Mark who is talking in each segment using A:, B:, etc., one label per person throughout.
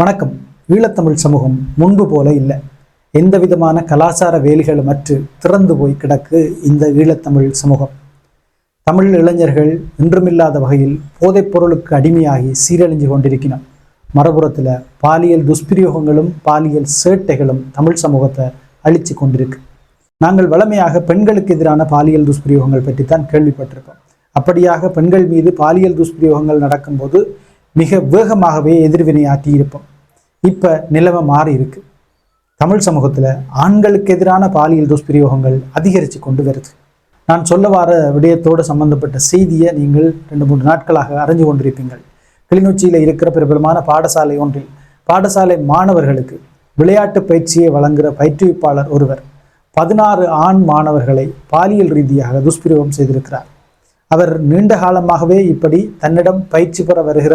A: வணக்கம். ஈழத்தமிழ் சமூகம் முன்பு போல இல்லை. எந்த விதமான கலாச்சார வேலிகளும் அற்று திறந்து போய் கிடக்கு இந்த ஈழத்தமிழ் சமூகம்? தமிழ் இளைஞர்கள் இன்றுமில்லாத வகையில் போதைப் பொருளுக்கு அடிமையாகி சீரழிஞ்சு கொண்டிருக்கிறோம் மறுபுறத்தில் பாலியல் துஷ்பிரயோகங்களும் பாலியல் சேட்டைகளும் தமிழ் சமூகத்தை அழிச்சு கொண்டிருக்கு. நாங்கள் வளமையாக பெண்களுக்கு எதிரான பாலியல் துஷ்பிரயோகங்கள் பற்றி தான் கேள்விப்பட்டிருக்கோம் அப்படியாக பெண்கள் மீது பாலியல் துஷ்பிரயோகங்கள் நடக்கும்போது மிக வேகமாகவே எதிர்வினையாற்றி இருப்போம் இப்போ நிலவை மாறி இருக்கு. தமிழ் சமூகத்தில் ஆண்களுக்கு எதிரான பாலியல் துஷ்பிரயோகங்கள் அதிகரித்து கொண்டு வருது. நான் சொல்ல வார விடயத்தோடு சம்பந்தப்பட்ட செய்தியை நீங்கள் ரெண்டு மூன்று நாட்களாக அறிஞ்சு கொண்டிருப்பீங்கள். கிளிநொச்சியில் இருக்கிற பிரபலமான பாடசாலை ஒன்றில் பாடசாலை மாணவர்களுக்கு விளையாட்டு பயிற்சியை வழங்குகிற பயிற்றுவிப்பாளர் ஒருவர் பதினாறு ஆண் மாணவர்களை பாலியல் ரீதியாக துஷ்பிரயோகம் செய்திருக்கிறார். அவர் நீண்ட காலமாகவே இப்படி தன்னிடம் பயிற்சி பெற வருகிற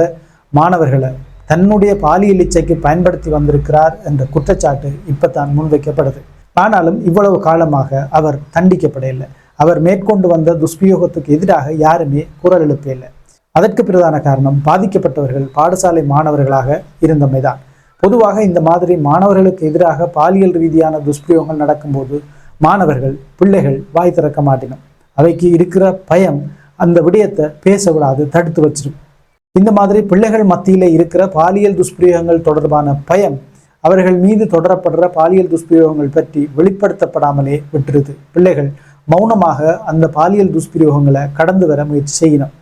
A: மாணவர்களை தன்னுடைய பாலியல் இச்சைக்கு பயன்படுத்தி வந்திருக்கிறார் என்ற குற்றச்சாட்டு இப்போ தான் முன்வைக்கப்படுது. ஆனாலும் இவ்வளவு காலமாக அவர் தண்டிக்கப்படவில்லை. அவர் மேற்கொண்டு வந்த துஷ்பிரயோகத்துக்கு எதிராக யாருமே குரல் எழுப்பவில்லை. அதற்கு பிரதான காரணம் பாதிக்கப்பட்டவர்கள் பாடசாலை மாணவர்களாக இருந்தமைதான். பொதுவாக இந்த மாதிரி மாணவர்களுக்கு எதிராக பாலியல் ரீதியான துஷ்பிரயோகங்கள் நடக்கும்போது மாணவர்கள் பிள்ளைகள் வாய் திறக்க மாட்டினோம். அவைக்கு இருக்கிற பயம் அந்த விடயத்தை பேச விடாது தடுத்து வச்சிரும். இந்த மாதிரி பிள்ளைகள் மத்தியில் இருக்கிற பாலியல் துஷ்பிரயோகங்கள் தொடர்பான பயம் அவர்கள் மீது தொடரப்படுற பாலியல் துஷ்பிரயோகங்கள் பற்றி வெளிப்படுத்தப்படாமலே விட்டுருது. பிள்ளைகள் மௌனமாக அந்த பாலியல் துஷ்பிரயோகங்களை கடந்து வர முயற்சி செய்யணும்.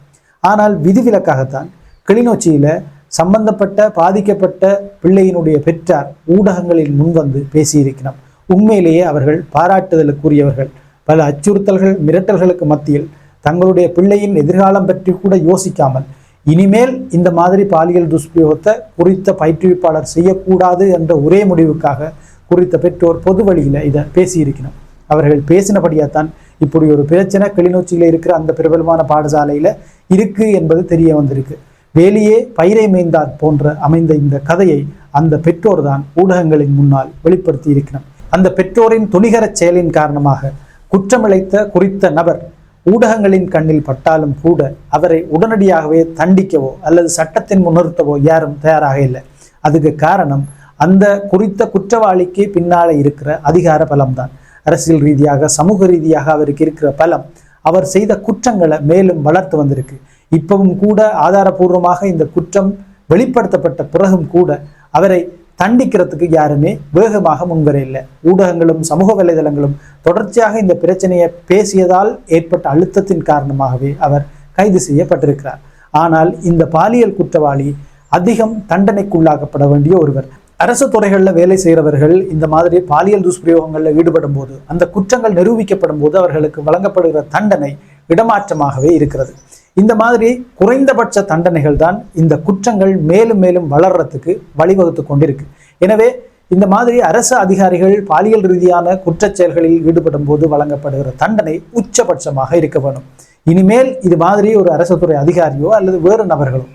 A: ஆனால் விதிவிலக்காகத்தான் கிளிநொச்சியில் சம்பந்தப்பட்ட பாதிக்கப்பட்ட பிள்ளையினுடைய பெற்றார் ஊடகங்களில் முன்வந்து பேசியிருக்கிறோம். உண்மையிலேயே அவர்கள் பாராட்டுதலுக்குரியவர்கள். பல அச்சுறுத்தல்கள் மிரட்டல்களுக்கு மத்தியில் தங்களுடைய பிள்ளையின் எதிர்காலம் பற்றி கூட யோசிக்காமல் இனிமேல் இந்த மாதிரி பாலியல் துஷ்பிரயோகத்தை குறித்த பயிற்றுவிப்பாளர் செய்யக்கூடாது என்ற ஒரே முடிவுக்காக குறித்த பெற்றோர் பொது வழியில் இதை பேசியிருக்கணும். அவர்கள் பேசினபடியாத்தான் இப்படி ஒரு பிரச்சனை கிளிநொச்சியில் இருக்கிற அந்த பிரபலமான பாடசாலையில் இருக்குது என்பது தெரிய வந்திருக்கு. வேலியே பயிரை மேய்ந்தார் போன்ற அமைந்த இந்த கதையை அந்த பெற்றோர் தான் ஊடகங்களின் முன்னால் வெளிப்படுத்தி இருக்கிறார் அந்த பெற்றோரின் துணிகரச் செயலின் காரணமாக குற்றமிழைத்த குறித்த நபர் ஊடகங்களின் கண்ணில் பட்டாலும் கூட அவரை உடனடியாகவே தண்டிக்கவோ அல்லது சட்டத்தின் முன்னிறுத்தவோ யாரும் தயாராக இல்லை. அதுக்கு காரணம் அந்த குறித்த குற்றவாளிக்கு பின்னால இருக்கிற அதிகார பலம்தான். அரசியல் ரீதியாக சமூக ரீதியாக அவருக்கு இருக்கிற பலம் அவர் செய்த குற்றங்களை மேலும் வளர்த்து வந்திருக்கு. இப்பவும் கூட ஆதாரபூர்வமாக இந்த குற்றம் வெளிப்படுத்தப்பட்ட பிறகும் கூட அவரை தண்டிக்கிறதுக்கு யாருமே வேகமாக முன்வர இல்லை. ஊடகங்களும் சமூக வலைதளங்களும் தொடர்ச்சியாக இந்த பிரச்சனையை பேசியதால் ஏற்பட்ட அழுத்தத்தின் காரணமாகவே அவர் கைது செய்யப்பட்டிருக்கிறார். ஆனால் இந்த பாலியல் குற்றவாளி அதிகம் தண்டனைக்குள்ளாக்கப்பட வேண்டிய ஒருவர். அரசு துறைகளில் வேலை செய்கிறவர்கள் இந்த மாதிரி பாலியல் துஷ்பிரயோகங்களில் ஈடுபடும் போது அந்த குற்றங்கள் நிரூபிக்கப்படும் போது அவர்களுக்கு வழங்கப்படுகிற தண்டனை இடமாற்றமாகவே இருக்கிறது. இந்த மாதிரி குறைந்தபட்ச தண்டனைகள் தான் இந்த குற்றங்கள் மேலும் மேலும் வளர்றதுக்கு வழிவகுத்து கொண்டிருக்கு. எனவே இந்த மாதிரி அரசு அதிகாரிகள் பாலியல் ரீதியான குற்றச் செயல்களில் ஈடுபடும் போது வழங்கப்படுகிற தண்டனை உச்சபட்சமாக இருக்க வேணும் இனிமேல் இது மாதிரி ஒரு அரசு துறை அதிகாரியோ அல்லது வேறு நபர்களோ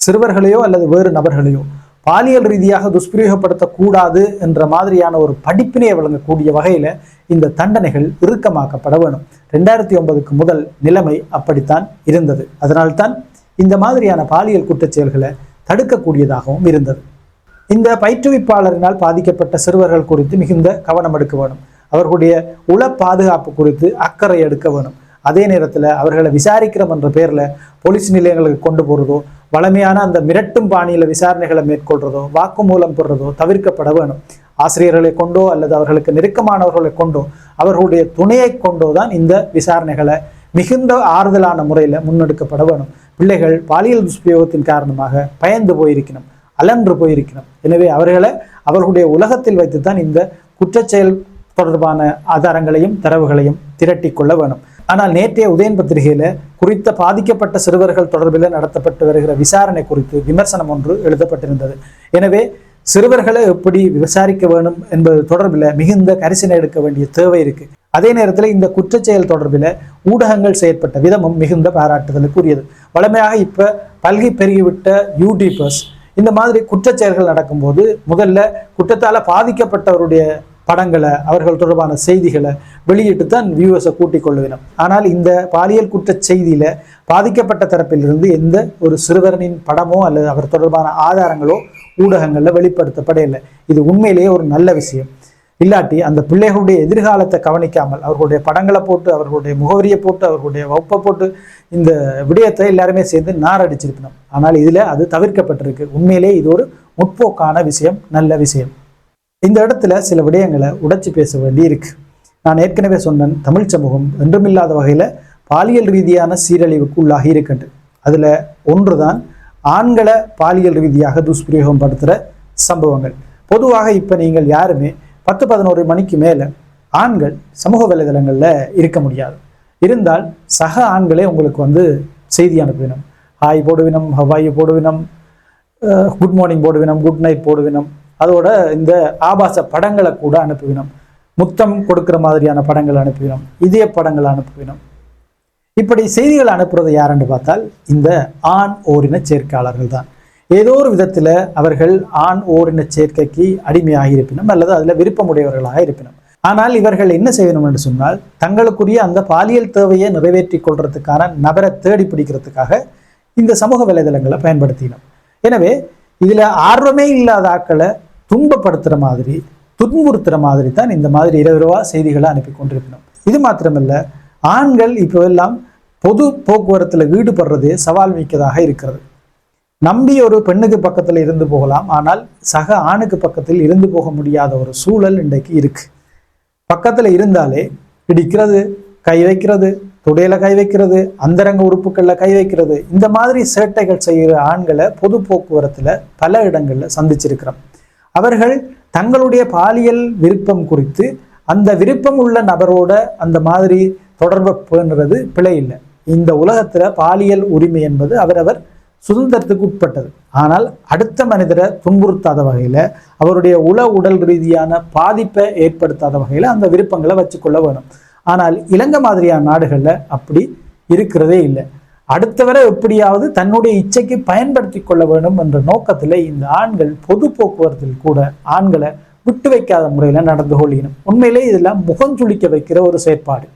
A: சிறுவர்களையோ அல்லது வேறு நபர்களையோ பாலியல் ரீதியாக துஷ்பிரயோகப்படுத்தக்கூடாது என்ற மாதிரியான ஒரு படிப்பினையை வழங்கக்கூடிய வகையில் இந்த தண்டனைகள் இறுக்கமாக்கப்பட வேணும். ரெண்டாயிரத்தி ஒன்பதுக்கு முதல் நிலைமை அப்படித்தான் இருந்தது. அதனால்தான் இந்த மாதிரியான பாலியல் குற்றச் செயல்களை தடுக்கக்கூடியதாகவும் இருந்தது. இந்த பயிற்றுவிப்பாளரினால் பாதிக்கப்பட்ட சிறுவர்கள் குறித்து மிகுந்த கவனம் எடுக்க வேணும். அவர்களுடைய உள பாதுகாப்பு குறித்து அக்கறை எடுக்க வேணும். அதே நேரத்தில் அவர்களை விசாரிக்கிறோம் என்ற பேரில் போலீஸ் நிலையங்களுக்கு கொண்டு போகிறதோ வளமையான அந்த மிரட்டும் பாணியில் விசாரணைகளை மேற்கொள்றதோ வாக்குமூலம் பெறுறதோ தவிர்க்கப்பட வேணும். ஆசிரியர்களை கொண்டோ அல்லது அவர்களுக்கு நெருக்கமானவர்களை கொண்டோ அவர்களுடைய துணையை கொண்டோ தான் இந்த விசாரணைகளை மிகுந்த ஆறுதலான முறையில் முன்னெடுக்கப்பட வேணும். பிள்ளைகள் பாலியல் துஷ்பிரயோகத்தின் காரணமாக பயந்து போயிருக்கணும் அலன்று போயிருக்கணும். எனவே அவர்களை அவர்களுடைய உலகத்தில் வைத்துத்தான் இந்த குற்றச்செயல் தொடர்பான ஆதாரங்களையும் தரவுகளையும் திரட்டி கொள்ள வேணும். ஆனால் நேற்றைய உதயன் பத்திரிகையில் குறித்த பாதிக்கப்பட்ட சிறுவர்கள் தொடர்பில் நடத்தப்பட்டு வருகிற விசாரணை குறித்து விமர்சனம் ஒன்று எழுதப்பட்டிருந்தது. எனவே சிறுவர்களை எப்படி விசாரிக்க வேணும் என்பது தொடர்பில் மிகுந்த கரிசனை எடுக்க வேண்டிய தேவை இருக்கு. அதே நேரத்தில் இந்த குற்றச்செயல் தொடர்பில் ஊடகங்கள் செயற்பட்ட விதமும் மிகுந்த பாராட்டுதலுக்குரியது. வளமையாக இப்ப பல்கி பெருகிவிட்ட யூடியூபர்ஸ் இந்த மாதிரி குற்றச்செயல்கள் நடக்கும்போது முதல்ல குற்றத்தால் பாதிக்கப்பட்டவருடைய படங்களை அவர்கள் தொடர்பான செய்திகளை வெளியிட்டு தான் வியூவர்ஸை கூட்டிக் கொள்ளுவினம் ஆனால் இந்த பாலியல் குற்ற செய்தியில பாதிக்கப்பட்ட தரப்பிலிருந்து எந்த ஒரு சிறுவரனின் படமோ அல்லது அவர் தொடர்பான ஆதாரங்களோ ஊடகங்களில் வெளிப்படுத்தப்படையில்லை இது உண்மையிலேயே ஒரு நல்ல விஷயம். இல்லாட்டி அந்த பிள்ளைகளுடைய எதிர்காலத்தை கவனிக்காமல் அவர்களுடைய படங்களை போட்டு அவர்களுடைய முகவரியை போட்டு அவர்களுடைய வகுப்பை போட்டு இந்த விடயத்தை எல்லாருமே சேர்ந்து நாரடிச்சிருக்கணும். ஆனால் இதில் அது தவிர்க்கப்பட்டிருக்கு. உண்மையிலே இது ஒரு முற்போக்கான விஷயம் நல்ல விஷயம். இந்த இடத்துல சில விடயங்களை உடைச்சி பேச வேண்டி இருக்கு நான் ஏற்கனவே சொன்னேன் தமிழ் சமூகம் என்றுமில்லாத வகையில் பாலியல் ரீதியான சீரழிவுக்கு உள்ளாகி இருக்கின்றது. அதில் ஒன்றுதான் ஆண்களை பாலியல் ரீதியாக துஷ்பிரயோகம் படுத்துகிற சம்பவங்கள். பொதுவாக இப்போ நீங்கள் யாருமே பத்து பதினோரு மணிக்கு மேலே ஆண்கள் சமூக வலைதளங்களில் இருக்க முடியாது. இருந்தால் சக ஆண்களே உங்களுக்கு வந்து செய்தி அனுப்பினோம் ஹாய் போடுவினம் ஹவாய் போடுவினம் குட் மார்னிங் போடுவினம் குட் நைட் போடுவினம். அதோட இந்த ஆபாச படங்களை கூட அனுப்புவினோம். முத்தம் கொடுக்கிற மாதிரியான படங்கள் அனுப்புவினோம். இதய படங்கள் அனுப்புவினோம். இப்படி செய்திகள் அனுப்புறது யாருன்னு பார்த்தால் இந்த ஆண் ஓரின சேர்க்கையாளர்கள் தான். ஏதோ ஒரு விதத்தில் அவர்கள் ஆண் ஓரின சேர்க்கைக்கு அடிமையாக இருப்பினும் அல்லது அதில் விருப்பமுடையவர்களாக இருப்பினும். ஆனால் இவர்கள் என்ன செய்யணும் என்று சொன்னால் தங்களுக்குரிய அந்த பாலியல் தேவையை நிறைவேற்றி கொள்றதுக்கான நபரை தேடி பிடிக்கிறதுக்காக இந்த சமூக வலைதளங்களை பயன்படுத்தினோம். எனவே இதில் ஆர்வமே இல்லாத ஆக்களை துன்பப்படுத்துகிற மாதிரி துன்புறுத்துற மாதிரி தான் இந்த மாதிரி இரவிரவா செய்திகளை அனுப்பி கொண்டிருக்கணும். இது மாத்திரமல்ல ஆண்கள் இப்போ எல்லாம் பொது போக்குவரத்தில் ஈடுபடுறதே சவால் மிக்கதாக இருக்கிறது. நம்பி ஒரு பெண்ணுக்கு பக்கத்தில் இருந்து போகலாம் ஆனால் சக ஆணுக்கு பக்கத்தில் இருந்து போக முடியாத ஒரு சூழல் இன்றைக்கு இருக்கு. பக்கத்தில் இருந்தாலே இடிக்கிறது கை வைக்கிறது துடையில கை வைக்கிறது அந்தரங்க உறுப்புகளில் கை வைக்கிறது இந்த மாதிரி சேட்டைகள் செய்கிற ஆண்களை பொது போக்குவரத்தில் பல இடங்களில் சந்திச்சிருக்கிறோம். அவர்கள் தங்களுடைய பாலியல் விருப்பம் குறித்து அந்த விருப்பம் உள்ள நபரோட அந்த மாதிரி தொடர்பை பேணுறது பிழை இல்லை. இந்த உலகத்தில் பாலியல் உரிமை என்பது அவரவர் சுதந்திரத்துக்கு உட்பட்டது. ஆனால் அடுத்த மனிதரை துன்புறுத்தாத வகையில் அவருடைய உள உடல் ரீதியான பாதிப்பை ஏற்படுத்தாத வகையில் அந்த விருப்பங்களை வச்சுக்கொள்ள வேணும். ஆனால் இலங்கை மாதிரியான நாடுகளில் அப்படி இருக்கிறதே இல்லை. அடுத்தவரை எப்படியாவது தன்னுடைய இச்சைக்கு பயன்படுத்தி கொள்ள வேண்டும் என்ற நோக்கத்தில் இந்த ஆண்கள் பொது போக்குவரத்தில் கூட ஆண்களை விட்டு வைக்காத முறையில் நடந்து கொள்ளினும் உண்மையிலே இதெல்லாம் முகஞ்சுளிக்க வைக்கிற ஒரு செயற்பாடு.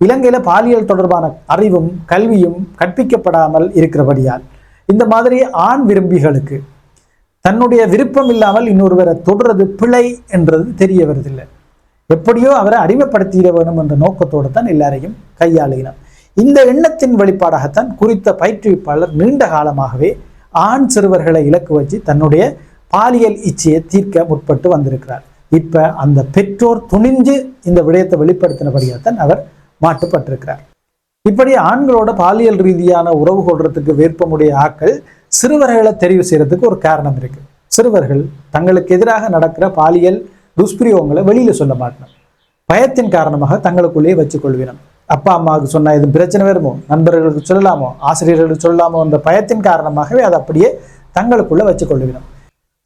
A: இலங்கையில பாலியல் தொடர்பான அறிவும் கல்வியும் கற்பிக்கப்படாமல் இருக்கிறபடியால் இந்த மாதிரி ஆண் விரும்பிகளுக்கு தன்னுடைய விருப்பம் இல்லாமல் இன்னொருவரை தொடர்றது பிழை என்றது தெரிய வருதில்லை. எப்படியோ அவரை அடிமைப்படுத்திட வேணும் என்ற நோக்கத்தோடு தான் எல்லாரையும் கையாளுகிறான் இந்த எண்ணத்தின் வெளிப்பாடாகத்தான் குறித்த பயிற்றுவிப்பாளர் நீண்ட காலமாகவே ஆண் சிறுவர்களை இலக்கு வச்சு தன்னுடைய பாலியல் இச்சையை தீர்க்க முற்பட்டு வந்திருக்கிறார். இப்ப அந்த பெற்றோர் துணிஞ்சு இந்த விடயத்தை வெளிப்படுத்தினபடியாகத்தான் அவர் மாட்டுப்பட்டிருக்கிறார். இப்படி ஆண்களோட பாலியல் ரீதியான உறவு கொள்றதுக்கு விருப்பமுடைய ஆக்கள் சிறுவர்களை தெரிவு செய்யறதுக்கு ஒரு காரணம் இருக்கு. சிறுவர்கள் தங்களுக்கு எதிராக நடக்கிற பாலியல் துஷ்பிரயோகங்களை வெளியில சொல்ல மாட்டோம் பயத்தின் காரணமாக தங்களுக்குள்ளேயே வச்சுக்கொள்வினம். அப்பா அம்மாவுக்கு சொன்னா எதுவும் பிரச்சனை வருமோ? நண்பர்களுக்கு சொல்லலாமோ? ஆசிரியர்களுக்கு சொல்லலாமோ அந்த பயத்தின் காரணமாகவே அதை அப்படியே தங்களுக்குள்ள வச்சுக்கொள்வினம்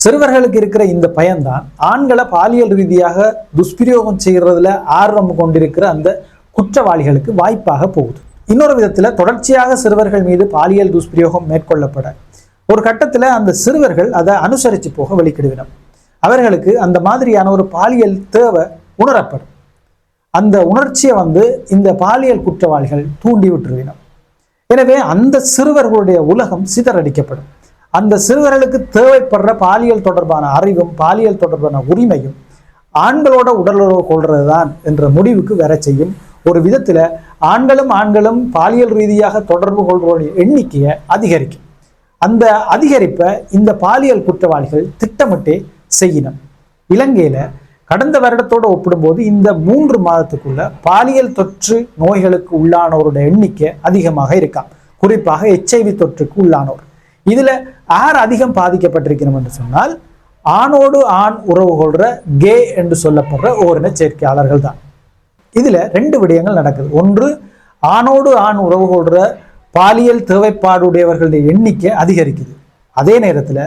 A: சிறுவர்களுக்கு இருக்கிற இந்த பயம்தான் ஆண்களை பாலியல் ரீதியாக துஷ்பிரயோகம் செய்யறதுல ஆர்வம் கொண்டிருக்கிற அந்த குற்றவாளிகளுக்கு வாய்ப்பாக போகுது. இன்னொரு விதத்தில் தொடர்ச்சியாக சிறுவர்கள் மீது பாலியல் துஷ்பிரயோகம் மேற்கொள்ளப்பட ஒரு கட்டத்துல அந்த சிறுவர்கள் அதை அனுசரித்து போக வெளிக்கிடுவினம் அவர்களுக்கு அந்த மாதிரியான ஒரு பாலியல் தேவை உணரப்படும். அந்த உணர்ச்சியை வந்து இந்த பாலியல் குற்றவாளிகள் தூண்டி விட்டுருவினம் எனவே அந்த சிறுவர்களுடைய உலகம் சிதறடிக்கப்படும். அந்த சிறுவர்களுக்கு தேவைப்படுற பாலியல் தொடர்பான அறிவும் பாலியல் தொடர்பான உரிமையும் ஆண்களோட உடலுறவு கொள்வது தான் என்ற முடிவுக்கு வர செய்யும் ஒரு விதத்தில் ஆண்களும் ஆண்களும் பாலியல் ரீதியாக தொடர்பு கொள்வோருடைய எண்ணிக்கையை அதிகரிக்கும். அந்த அதிகரிப்பை இந்த பாலியல் குற்றவாளிகள் திட்டமிட்டே செய்யணும் இலங்கையில் கடந்த வருடத்தோடு ஒப்பிடும்போது இந்த மூன்று மாதத்துக்குள்ள பாலியல் தொற்று நோய்களுக்கு உள்ளானோரோட எண்ணிக்கை அதிகமாக இருக்காம். குறிப்பாக எச்ஐவி தொற்றுக்கு உள்ளானோர். இதுல யார் அதிகம் பாதிக்கப்பட்டிருக்கணும் என்று சொன்னால் ஆணோடு ஆண் உறவு கொள்ற கே என்று சொல்லப்படுற ஓரின சேர்க்கையாளர்கள் தான். இதுல ரெண்டு விடயங்கள் நடக்குது. ஒன்று ஆணோடு ஆண் உறவு கொள்ற பாலியல் தேவைப்பாடுடையவர்களுடைய எண்ணிக்கை அதிகரிக்குது. அதே நேரத்தில்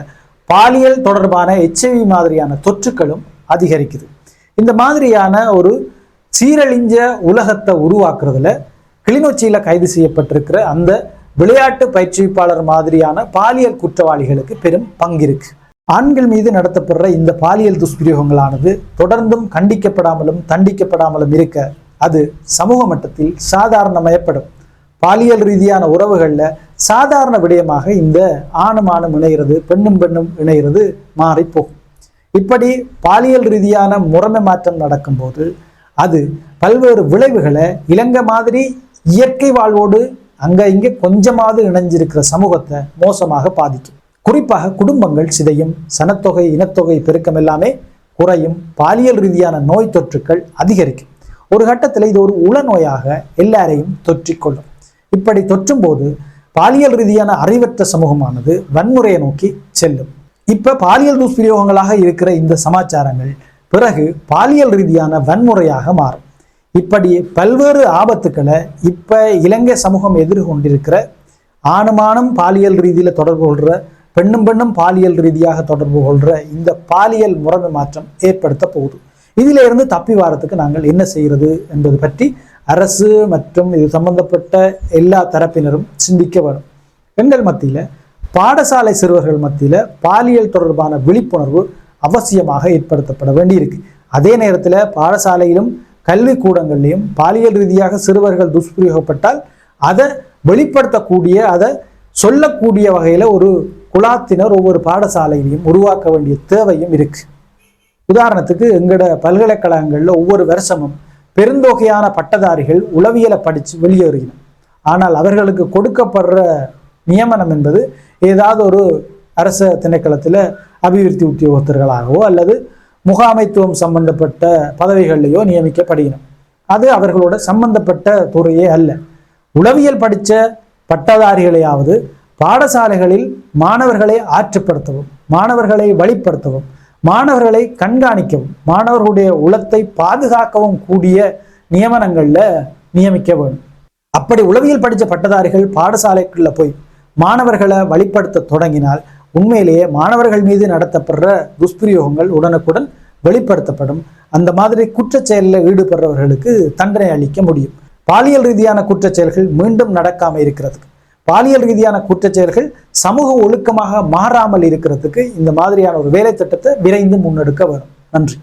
A: பாலியல் தொடர்பான எச்ஐவி மாதிரியான தொற்றுக்களும் அதிகரிக்குது. இந்த மாதிரியான ஒரு சீரழிஞ்ச உலகத்தை உருவாக்குறதுல கிளிநொச்சியில கைது செய்யப்பட்டிருக்கிற அந்த விளையாட்டு பயிற்றுவிப்பாளர் மாதிரியான பாலியல் குற்றவாளிகளுக்கு பெரும் பங்கு இருக்கு ஆண்கள் மீது நடத்தப்படுற இந்த பாலியல் துஷ்பிரயோகங்களானது தொடர்ந்தும் கண்டிக்கப்படாமலும் தண்டிக்கப்படாமலும் இருக்க அது சமூக மட்டத்தில் சாதாரணமயப்படும். பாலியல் ரீதியான உறவுகளில் சாதாரண விடயமாக இந்த ஆணும் ஆணும் இணைகிறது பெண்ணும் பெண்ணும் இணைகிறது மாறி போகும் இப்படி பாலியல் ரீதியான முறைமை மாற்றம் நடக்கும்போது அது பல்வேறு விளைவுகளை இலங்கை மாதிரி இயற்கை வாழ்வோடு அங்கே இங்கே கொஞ்சமாவது இணைஞ்சிருக்கிற சமூகத்தை மோசமாக பாதிக்கும். குறிப்பாக குடும்பங்கள் சிதையும் சனத்தொகை இனத்தொகை பெருக்கம் எல்லாமே குறையும் பாலியல் ரீதியான நோய் தொற்றுக்கள் அதிகரிக்கும். ஒரு கட்டத்தில் இது ஒரு உளநோயாக எல்லாரையும் தொற்றிக்கொள்ளும். இப்படி தொற்றும் போது பாலியல் ரீதியான அறிவற்ற சமூகமானது வன்முறையை நோக்கி செல்லும். இப்போ பாலியல் துஷ்பிரயோகங்களாக இருக்கிற இந்த சமாச்சாரங்கள் பிறகு பாலியல் ரீதியான வன்முறையாக மாறும். இப்படி பல்வேறு ஆபத்துக்களை இப்போ இலங்கை சமூகம் எதிர்கொண்டிருக்கிற ஆணுமானும் பாலியல் ரீதியில் தொடர்பு கொள்கிற பெண்ணும் பெண்ணும் பாலியல் ரீதியாக தொடர்பு கொள்கிற இந்த பாலியல் முறைமை மாற்றம் ஏற்படுத்த போகுது. இதிலிருந்து தப்பி வாரத்துக்கு நாங்கள் என்ன செய்கிறது என்பது பற்றி அரசு மற்றும் இது சம்பந்தப்பட்ட எல்லா தரப்பினரும் சிந்திக்க வேணும். பெண்கள் மத்தியில் பாடசாலை சிறுவர்கள் மத்தியில பாலியல் தொடர்பான விழிப்புணர்வு அவசியமாக ஏற்படுத்தப்பட வேண்டியிருக்கு. அதே நேரத்தில் பாடசாலையிலும் கல்வி கூடங்களிலும் பாலியல் ரீதியாக சிறுவர்கள் துஷ்பிரயோகப்பட்டால் அதை வெளிப்படுத்தக்கூடிய அதை சொல்லக்கூடிய வகையில் ஒரு குலாத்தினர் ஒவ்வொரு பாடசாலையிலையும் உருவாக்க வேண்டிய தேவையும் இருக்கு. உதாரணத்துக்கு எங்களோட பல்கலைக்கழகங்களில் ஒவ்வொரு வருஷமும் பெருந்தொகையான பட்டதாரிகள் உளவியலை படித்து வெளியேறுகிறார் ஆனால் அவர்களுக்கு கொடுக்கப்படுற நியமனம் என்பது ஏதாவது ஒரு அரச திணைக்களத்தில் அபிவிருத்தி உத்தியோகத்தர்களாகவோ அல்லது முகாமைத்துவம் சம்பந்தப்பட்ட பதவிகளிலேயோ நியமிக்கப்படுகிறோம் அது அவர்களோட சம்பந்தப்பட்ட துறையே அல்ல. உளவியல் படித்த பட்டதாரிகளையாவது பாடசாலைகளில் மாணவர்களை ஆற்றுப்படுத்தவும் மாணவர்களை வழிப்படுத்தவும் மாணவர்களை கண்காணிக்கவும் மாணவர்களுடைய உளத்தை பாதுகாக்கவும் கூடிய நியமனங்களில் நியமிக்க வேண்டும். அப்படி உளவியல் படித்த பட்டதாரிகள் பாடசாலைக்குள்ள போய் மாணவர்களை வழிப்படுத்த தொடங்கினால் உண்மையிலேயே மாணவர்கள் மீது நடத்தப்படுற துஷ்பிரயோகங்கள் உடனுக்குடன் வெளிப்படுத்தப்படும். அந்த மாதிரி குற்றச் செயலில் ஈடுபடுறவர்களுக்கு தண்டனை அளிக்க முடியும். பாலியல் ரீதியான குற்றச் செயல்கள் மீண்டும் நடக்காமல் இருக்கிறதுக்கு பாலியல் ரீதியான குற்றச் செயல்கள் சமூக ஒழுக்கமாக மாறாமல் இருக்கிறதுக்கு இந்த மாதிரியான ஒரு வேலை திட்டத்தை விரைந்து முன்னெடுக்க வரும். நன்றி.